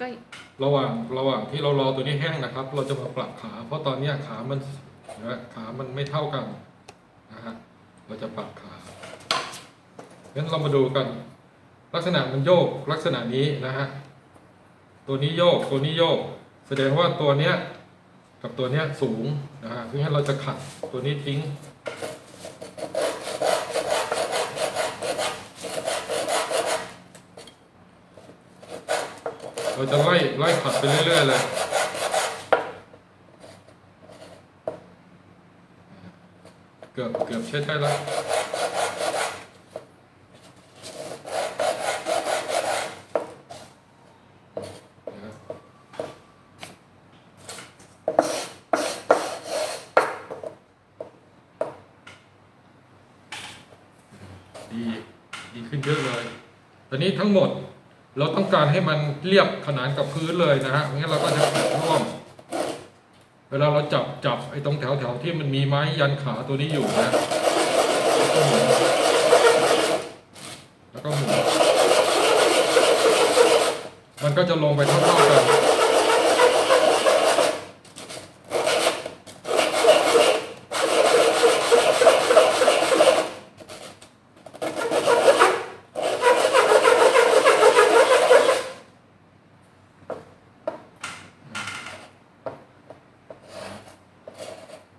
ก็ระหว่างระหว่างที่เรารอตัวนี้แห้งนะครับ เราจะมาปรับขา เพราะตอนนี้ขามันนะขามันไม่เท่ากันนะฮะเราจะปรับขางั้นเรามาดูกัน ลักษณะมันโยกลักษณะนี้นะฮะตัวนี้โยกตัวนี้โยก แสดงว่าตัวเนี้ยกับตัวเนี้ยสูงนะฮะเพราะงั้นเราจะขัดตัวนี้ทิ้ง เราจะไล่ไล่ขัดไปเรื่อยๆเลยเกือบเกือบใช้ได้แล้วดีดีขึ้นเยอะเลย ตอนนี้ทั้งหมด เราต้องการให้มันเรียบขนานกับพื้นเลยนะฮะงั้นเราก็จะแปะร่วม เวลาเราจับจับไอ้ตรงแถวแถวที่มันมีไม้ยันขาตัวนี้อยู่นะแล้วก็หมุนแล้วก็หมุนมันก็จะลงไปเท่าๆกัน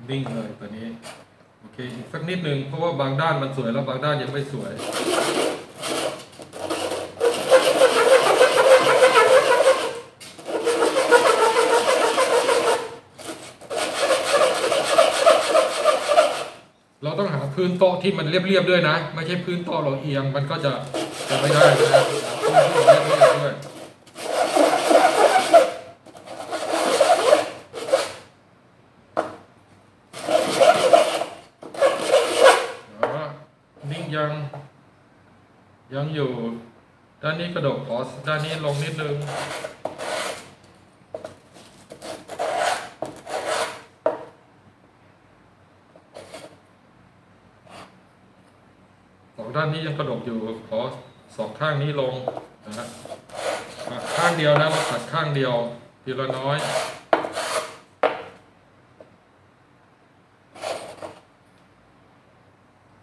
นิ่งเลยตัวนี้ โอเคอีกสักนิดนึงเพราะว่าบางด้านมันสวยแล้วบางด้านยังไม่สวยเราต้องหาพื้นโต๊ะที่มันเรียบๆด้วยนะ ไม่ใช่พื้นโต๊ะเราเอียงมันก็จะจะไม่ได้นะพื้นที่มันเรียบๆด้วย อ๋อนิ่งยัง ยังอยู่ด้านนี้กระดกขอด้านนี้ลงนิดนึง สองด้านนี้ยังกระดกอยู่ขอสองข้างนี้ลงนะฮะข้างเดียวนะเราขัดข้างเดียวทีละน้อย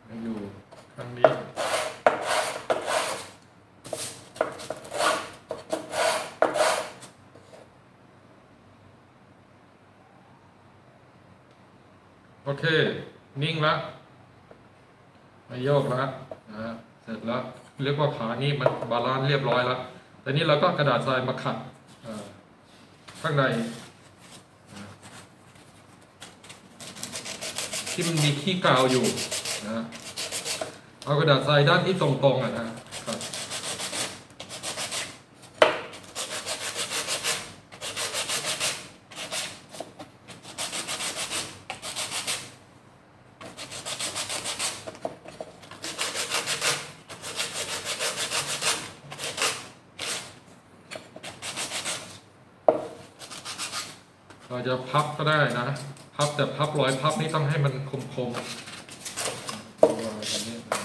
ยังอยู่ข้างนี้ โอ เค นิ่งละไม่โยกละนะเสร็จแล้วเรียกว่าขานี่มันบาลานซ์เรียบร้อยแล้วแต่นี้เราก็กระดาษทรายมาขัดข้างใน ที่มันมีขี้กาวอยู่นะเอากระดาษทรายด้านที่ตรงๆอะนะครับ เราจะพับก็ได้นะ พับแต่พับรอยพับนี่ต้องให้มันคมๆตัวแบบนี้นะ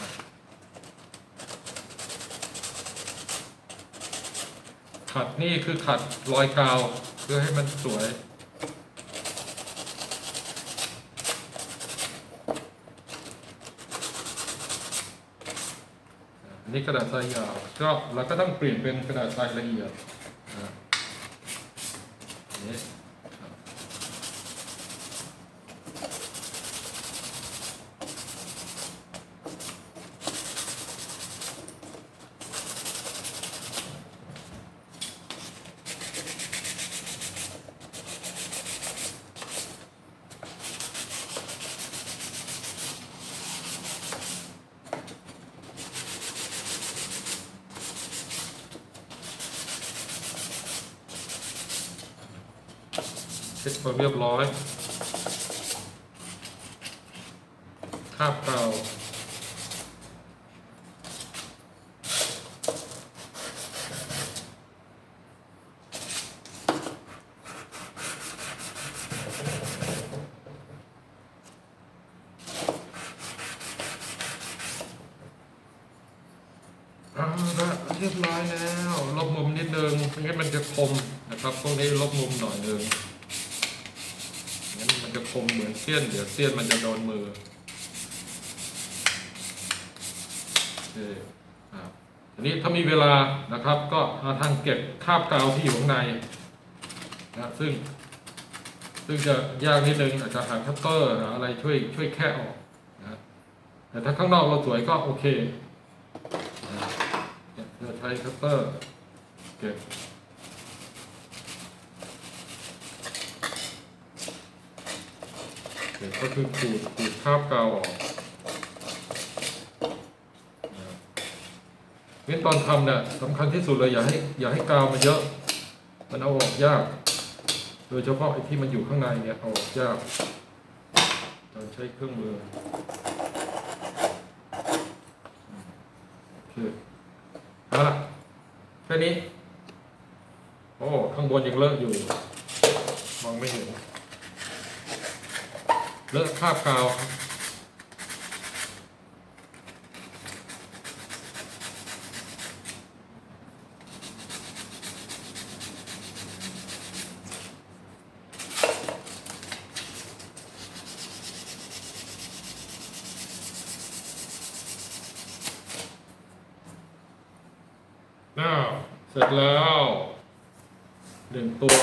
ขัดนี่คือขัดรอยกาวเพื่อให้มันสวยอันนี้กระดาษทรายยาวก็เราก็ต้องเปลี่ยนเป็นกระดาษทรายละเอียดนะอัน เช็ดความเรียบร้อยคาบเกาเอาเรียบร้อยแล้ว ลบมุมนิดนึงไม่งั้นมันจะคมนะครับ พวกนี้ลบมุมหน่อยนึง คมเหมือนเสี้ยน เดี๋ยวเสี้ยนมันจะโดนมือโอเคครับทีนี้ถ้ามีเวลานะครับ ก็หาทางเก็บคาบกาวที่อยู่ข้างในนะซึ่ง ซึ่งจะยากนิดนึงอาจจะหาคัตเตอร์หาอะไรช่วยช่วยแค่ออกนะแต่ถ้าข้างนอกเราสวยก็โอเคนะจะใช้คัตเตอร์เก็บ ก็บก็คือขูดขูดคราบกาวออกนะเว้นตอนทำเนี่ยสำคัญที่สุดเลยอย่าให้อย่าให้กาวมันเยอะ มันเอาออกยาก โดยเฉพาะไอ้ที่มันอยู่ข้างในเนี่ยเอาออกยากเราใช้เครื่องมือโอเคเอาละแค่นี้ โอ้ ข้างบนยังเลอะอยู่ มองไม่เห็น เลอะคราบกาวครับอ้าวเสร็จแล้วหนึ่งตัว